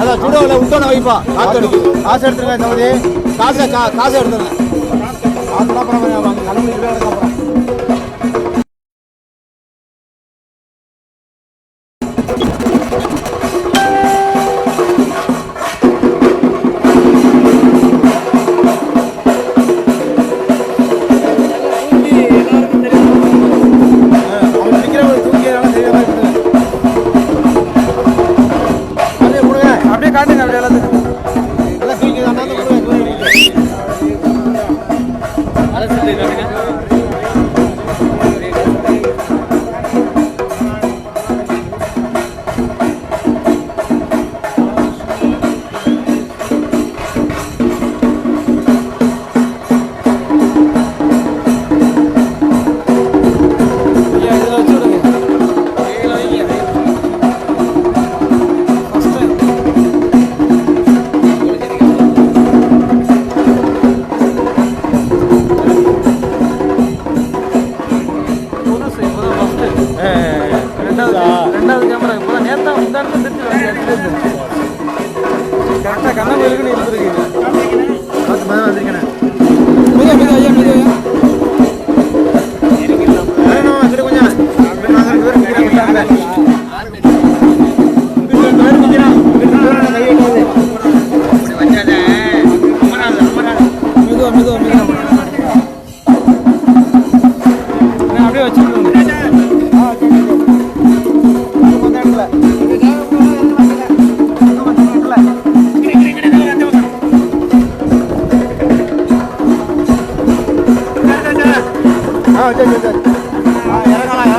அதான் சுடுவில் விட்டோன்னு வைப்பா. காசு எடுக்கு காசு எடுத்துருங்க தம்பி காசை கா காசை எடுத்துருங்க. காசு அப்புறம் அப்புறம் അല്ല ரெண்டாவது ரெண்டாவது கேமரா இப்போதான் நேத்தா முந்தாண்டு திருச்சி கரெக்டாக கண்ண கோயிலுக்குன்னு இருந்திருக்கீங்க. பார்த்து பதில் வந்திருக்கேன். மிக மிக ஐயா மிக ஐயா. வேணும், இங்கிட்டு 啊对对对。啊也来上来